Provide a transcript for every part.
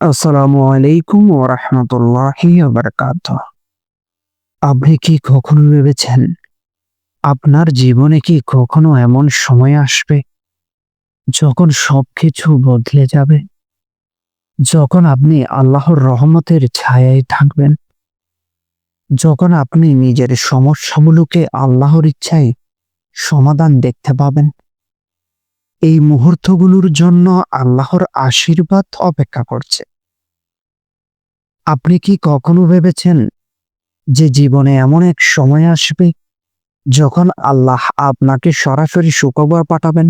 আসসালামু আলাইকুম ও রহমতুল্লাহি আপনি কি কখনো ভেবেছেন আপনার জীবনে কি কখনো এমন সময় আসবে যখন সবকিছু বদলে যাবে? যখন আপনি আল্লাহর রহমতের ছায়ায় থাকবেন? যখন আপনি নিজের সমস্যাগুলোকে আল্লাহর ইচ্ছায় সমাধান দেখতে পাবেন? এই মুহূর্তগুলোর জন্য আল্লাহর আশীর্বাদ অপেক্ষা করছে। আপনি কি কখনো ভেবেছেন যে জীবনে এমন এক সময় আসবে যখন আল্লাহ আপনাকে সরাসরি সুখবর পাঠাবেন?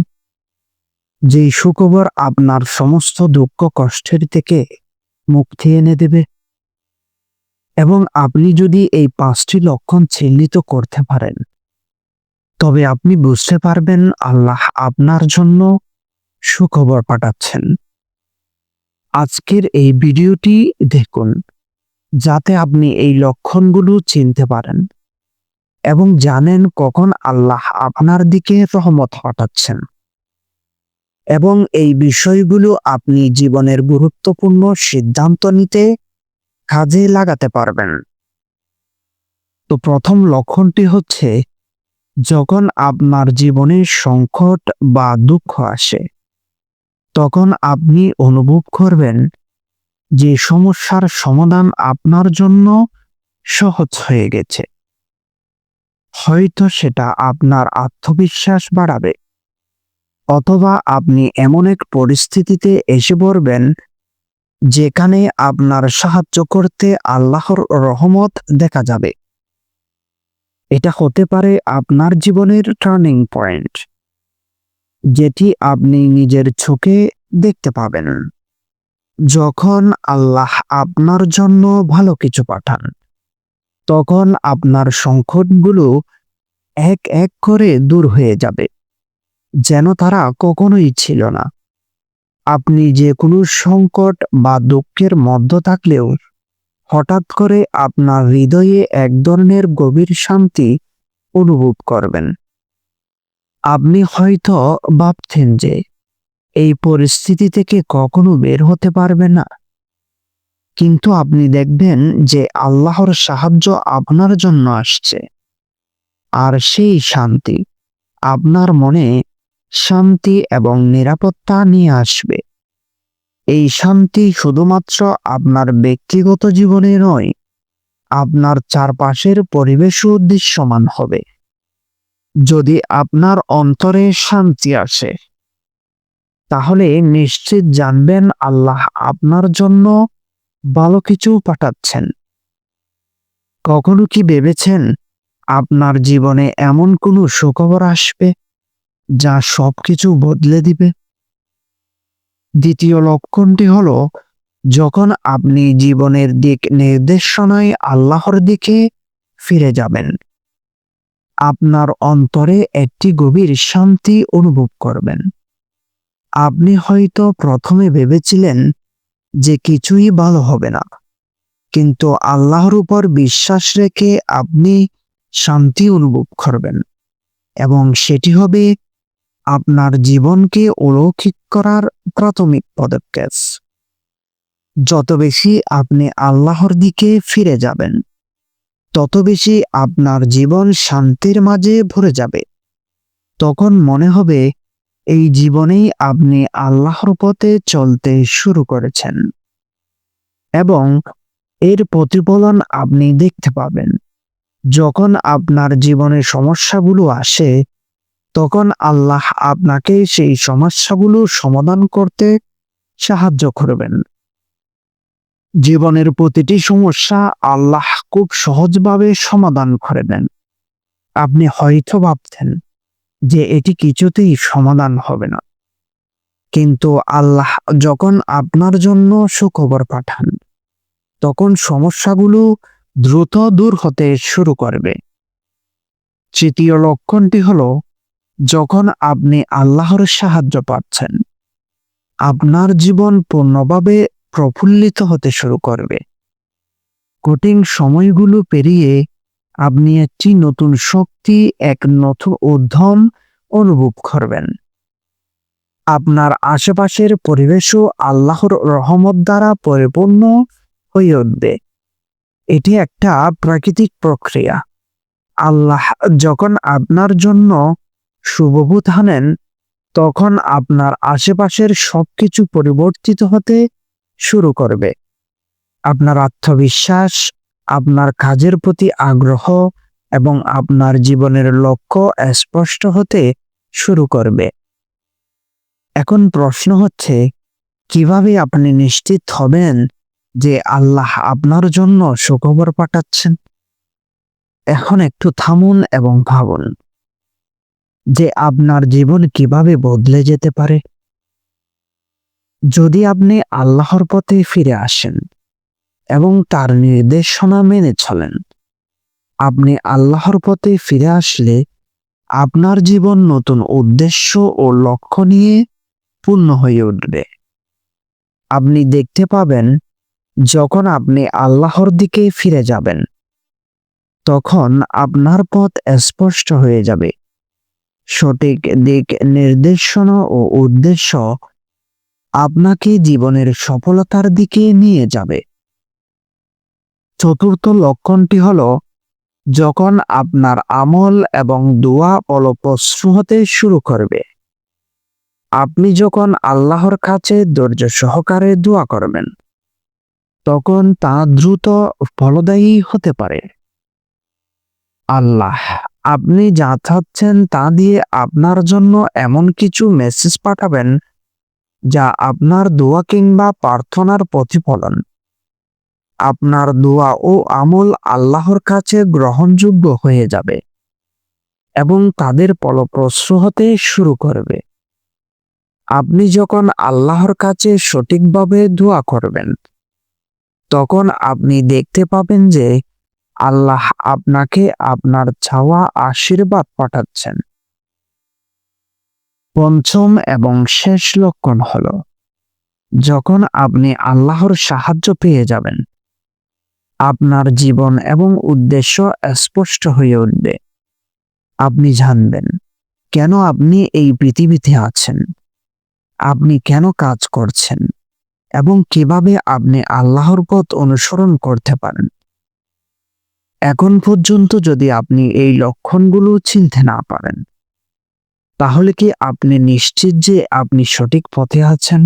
যেই সুখবর আপনার সমস্ত দুঃখ কষ্টের থেকে মুক্তি এনে দেবে। এবং আপনি যদি এই পাঁচটি লক্ষণ চিহ্নিত করতে পারেন তবে আপনি বুঝতে পারবেন আল্লাহ আপনার জন্য সুখবর পাঠাচ্ছেন। আজকের এই ভিডিওটি দেখুন, যাতে আপনি এই লক্ষণগুলো চিনতে পারেন এবং জানেন কখন আল্লাহ আপনার দিকে রহমত পাঠাচ্ছেন এবং এই বিষয়গুলো আপনি জীবনের গুরুত্বপূর্ণ সিদ্ধান্ত নিতে কাজে লাগাতে পারবেন। তো প্রথম লক্ষণটি হচ্ছে যখন আপনার জীবনে সংকট বা দুঃখ আসে, তখন আপনি অনুভব করবেন যে সমস্যার সমাধান আপনার জন্য সহজ হয়ে গেছে। হয়তো সেটা আপনার আত্মবিশ্বাস বাড়াবে, অথবা আপনি এমন এক পরিস্থিতিতে এসে পড়বেন যেখানে আপনার সাহায্য করতে আল্লাহর রহমত দেখা যাবে। এটা হতে পারে আপনার জীবনের টার্নিং পয়েন্ট যেটি আপনি নিজের চোখে দেখতে পাবেন। যখন আল্লাহ আপনার জন্য ভালো কিছু পাঠান, তখন আপনার সংকটগুলো এক এক করে দূর হয়ে যাবে, যেন তারা কখনোই ছিল না। আপনি যে কোনো সংকট বা দুঃখের মধ্য থাকলেও হঠাৎ করে আপনার হৃদয়ে এক ধরনের গভীর শান্তি অনুভব করবেন। আপনি হয়তো ভাবছেন যে, এই পরিস্থিতি থেকে কখনো বের হতে পারবে না। কিন্তু আপনি দেখবেন যে আল্লাহর সাহায্য আপনার জন্য আসছে। আর সেই শান্তি আপনার মনে শান্তি এবং নিরাপত্তা নিয়ে আসবে। এই শান্তি শুধুমাত্র আপনার ব্যক্তিগত জীবনে নয়, আপনার চারপাশের পরিবেশও দৃশ্যমান হবে। যদি আপনার অন্তরে শান্তি আসে, তাহলে নিশ্চিত জানবেন আল্লাহ আপনার জন্য ভালো কিছু পাঠাচ্ছেন। কখনো কি ভেবেছেন আপনার জীবনে এমন কোনো সুখবর আসবে যা সবকিছু বদলে দিবে? দ্বিতীয় লক্ষণটি হলো, যখন আপনি জীবনের দিক নির্দেশনায় আল্লাহর দিকে ফিরে যাবেন, আপনার অন্তরে একটি গভীর শান্তি অনুভব করবেন। আপনি হয়তো প্রথমে ভেবেছিলেন যে কিছুই ভালো হবে না, কিন্তু আল্লাহর উপর বিশ্বাস রেখে আপনি শান্তি অনুভব করবেন এবং সেটি হবে আপনার জীবনকে অলৌকিক করার প্রাথমিক পদক্ষেপ। যত বেশি আপনি আল্লাহর দিকে ফিরে যাবেন, তত বেশি আপনার জীবন শান্তির মাঝে ভরে যাবে। তখন মনে হবে, এই জীবনেই আপনি আল্লাহর পথে চলতে শুরু করেছেন। এবং এর প্রতিফলন আপনি দেখতে পাবেন। যখন আপনার জীবনে সমস্যাগুলো আসে তখন আল্লাহ আপনাকে সেই সমস্যাগুলো সমাধান করতে সাহায্য করবেন। জীবনের প্রতিটি সমস্যা আল্লাহ খুব সহজভাবে সমাধান করে দেন। আপনি হয়তো ভাবতেন যে এটি কিছুতেই সমাধান হবে না। কিন্তু আল্লাহ যখন আপনার জন্য সুখবর পাঠান, তখন সমস্যাগুলো দ্রুত দূর হতে শুরু করবে। তৃতীয় লক্ষণটি হলো যখন আপনি আল্লাহর সাহায্য পাচ্ছেন, আপনার জীবন পূর্ণভাবে প্রফুল্লিত হতে শুরু করবে। কঠিন সময়গুলো পেরিয়ে আপনি একটি নতুন শক্তি, এক নতুন উদ্যম অনুভব করবেন। আপনার আশেপাশের পরিবেশও আল্লাহর রহমত দ্বারা পরিপূর্ণ হয়ে উঠবে। এটি একটা প্রাকৃতিক প্রক্রিয়া। আল্লাহ যখন আপনার জন্য শুভবুত আনেন তখন আপনার আশেপাশের সবকিছু পরিবর্তিত হতে শুরু করবে। আপনার আত্মবিশ্বাস, আপনার কাজের প্রতি আগ্রহ এবং আপনার জীবনের লক্ষ্য স্পষ্ট হতে শুরু করবে। এখন প্রশ্ন হচ্ছে, কীভাবে আপনি নিশ্চিত হবেন যে আল্লাহ আপনার জন্য সুখবর পাঠাচ্ছেন? এখন একটু থামুন এবং ভাবুন। যে আপনার জীবন কীভাবে বদলে যেতে পারে? যদি আপনি আল্লাহর পথে ফিরে আসেন এবং তার নির্দেশনা মেনে চলেন, আপনি আল্লাহর পথে ফিরে আসলে আপনার জীবন নতুন উদ্দেশ্য ও লক্ষ্য নিয়ে পূর্ণ হয়ে উঠবে। আপনি দেখতে পাবেন, যখন আপনি আল্লাহর দিকে ফিরে যাবেন, তখন আপনার পথ স্পষ্ট হয়ে যাবে। সঠিক দিক নির্দেশনা ও উদ্দেশ্য আপনাকে জীবনের সফলতার দিকে নিয়ে যাবে। চতুর্থ লক্ষণটি হল, যখন আপনার আমল এবং দোয়া ফলপ্রসূ হতে শুরু করবে। আপনি যখন আল্লাহর কাছে ধৈর্য সহকারে দোয়া করবেন, তখন তা দ্রুত ফলদায়ী হতে পারে। আল্লাহ আপনি যা চাচ্ছেন তা দিয়ে আপনার জন্য এমন কিছু মেসেজ পাঠাবেন যা আপনার দোয়া কিংবা প্রার্থনার প্রতিফলন। আপনার দোয়া ও আমল আল্লাহর কাছে গ্রহণযোগ্য হয়ে যাবে এবং তাদের ফলপ্রসূ হতে শুরু করবে। আপনি যখন আল্লাহর কাছে সঠিকভাবে দোয়া করবেন, তখন আপনি দেখতে পাবেন যে আল্লাহ আপনাকে আপনার চাওয়া আশীর্বাদ পাঠাচ্ছেন। পঞ্চম এবং শেষ লক্ষণ হল, যখন আপনি আল্লাহর সাহায্য পেয়ে যাবেন, আপনার জীবন এবং উদ্দেশ্য স্পষ্ট হয়ে উঠবে। আপনি জানবেন, কেন আপনি এই পৃথিবীতে আছেন? আপনি কেন কাজ করছেন? এবং কীভাবে আপনি আল্লাহর পথ অনুসরণ করতে পারেন? এখন পর্যন্ত যদি আপনি এই লক্ষণগুলো চিনতে না পারেন, তাহলে কি আপনি নিশ্চিত যে আপনি সঠিক পথে আছেন?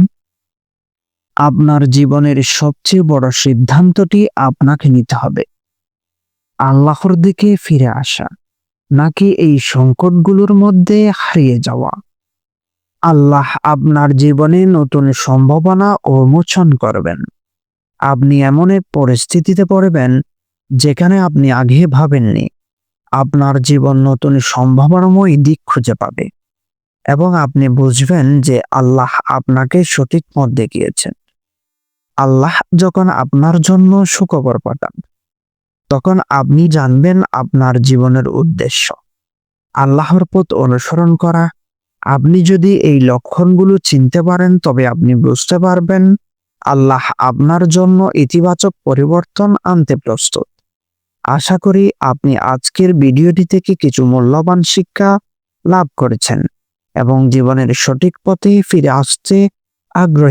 আপনার জীবনের সবচেয়ে বড় সিদ্ধান্তটি আপনাকে নিতে হবে। আল্লাহর দিকে ফিরে আসা, নাকি এই সংকটগুলোর মধ্যে হারিয়ে যাওয়া? আল্লাহ আপনার জীবনে নতুন সম্ভাবনা উন্মোচন করবেন। আপনি এমন এক পরিস্থিতিতে পড়বেন যেখানে আপনি আগে ভাবেননি, আপনার জীবন নতুন সম্ভাবনাময় দিক খুঁজে পাবে। এবং আপনি বুঝবেন যে আল্লাহ আপনাকে সঠিক পথ দেখিয়েছেন। আল্লাহ যখন আপনার জন্য সুখবর পাঠান তখন আপনি জানবেন আপনার জীবনের উদ্দেশ্য। আল্লাহর পথ অনুসরণ করা। আপনি যদি এই লক্ষণগুলো চিনতে পারেন, তবে আপনি বুঝতে পারবেন, আল্লাহ আপনার জন্য ইতিবাচক পরিবর্তন আনতে প্রস্তুত। আশা করি আপনি আজকের ভিডিওটি থেকে কিছু মূল্যবান শিক্ষা লাভ করেছেন এবং জীবনের সঠিক পথে ফিরে আসতে আগ্রহী।